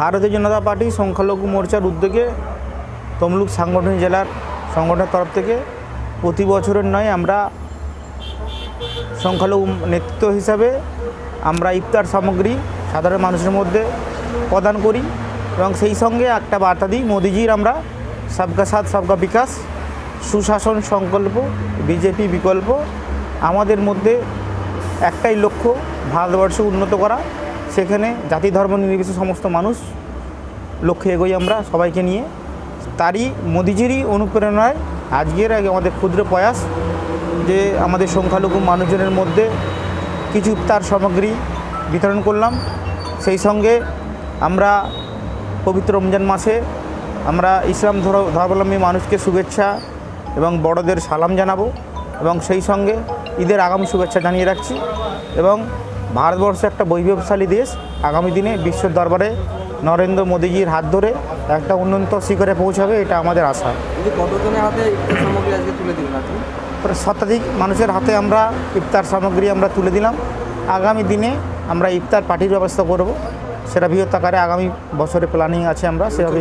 ভারতীয় জনতা পার্টি সংখ্যালঘু মোর্চার উদ্যোগে তমলুক সাংগঠনিক জেলার সংগঠনের তরফ থেকে প্রতি বছরের নয় আমরা সংখ্যালঘু নেতৃত্ব হিসাবে আমরা ইফতার সামগ্রী সাধারণ মানুষের মধ্যে প্রদান করি এবং সেই সঙ্গে একটা বার্তা দিই, মোদিজির আমরা সবকা সাথ, সবকা বিকাশ, সুশাসন সংকল্প, বিজেপি বিকল্প, আমাদের মধ্যে একটাই লক্ষ্য ভারতবর্ষ উন্নত করা। সেখানে জাতি, ধর্ম নির্বিশেষে সমস্ত মানুষ লক্ষ্যে এগোই আমরা সবাইকে নিয়ে। তারই মোদিজিরই অনুপ্রেরণায় আজকের আগে আমাদের ক্ষুদ্র প্রয়াস যে আমাদের সংখ্যালঘু মানুষজনের মধ্যে কিছু ইফতার সামগ্রী বিতরণ করলাম। সেই সঙ্গে আমরা পবিত্র রমজান মাসে আমরা ইসলাম ধর- ধর্মাবলম্বী মানুষকে শুভেচ্ছা এবং বড়দের সালাম জানাব এবং সেই সঙ্গে ঈদের আগামী শুভেচ্ছা জানিয়ে রাখছি এবং ভারতবর্ষ একটা বৈভবশালী দেশ। আগামী দিনে বিশ্বের দরবারে নরেন্দ্র মোদীজির হাত ধরে একটা উন্নত শিখরে পৌঁছাবে এটা আমাদের আশা। কতজনের হাতে সামগ্রী আজকে তুলে দিলেন আপনি? শতাধিক মানুষের হাতে আমরা ইফতার সামগ্রী আমরা তুলে দিলাম। আগামী দিনে আমরা ইফতার পার্টির ব্যবস্থা করব। সেটা বৃহৎ আকারে আগামী বছরে প্ল্যানিং আছে আমরা সেভাবে?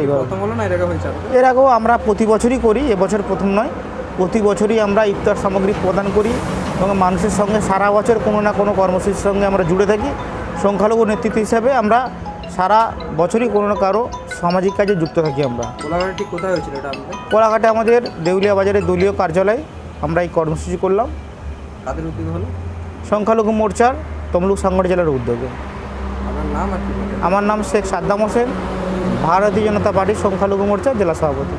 এর আগেও আমরা প্রতি বছরই করি এবছর প্রথম নয়। প্রতি বছরই আমরা ইফতার সামগ্রী প্রদান করি। এবং মানুষের সঙ্গে সারা বছর কোনো না কোনো কর্মসূচির সঙ্গে আমরা জুড়ে থাকি। সংখ্যালঘু নেতৃত্ব হিসাবে আমরা সারা বছরই কোনো না কারও সামাজিক কাজে যুক্ত থাকি আমরা। কোলাঘাটে কোথায় হয়েছিল এটা আমাদের কোলাঘাটে আমাদের দেউলিয়া বাজারের দলীয় কার্যালয়। আমরা এই কর্মসূচি করলাম। কাদের উদ্যোগ হলো? সংখ্যালঘু মোর্চার তমলুক সাংগঠনিক জেলার উদ্যোগে? আমার নাম শেখ সাদ্দাম হোসেন। ভারতীয় জনতা পার্টির সংখ্যালঘু মোর্চার জেলা সভাপতি।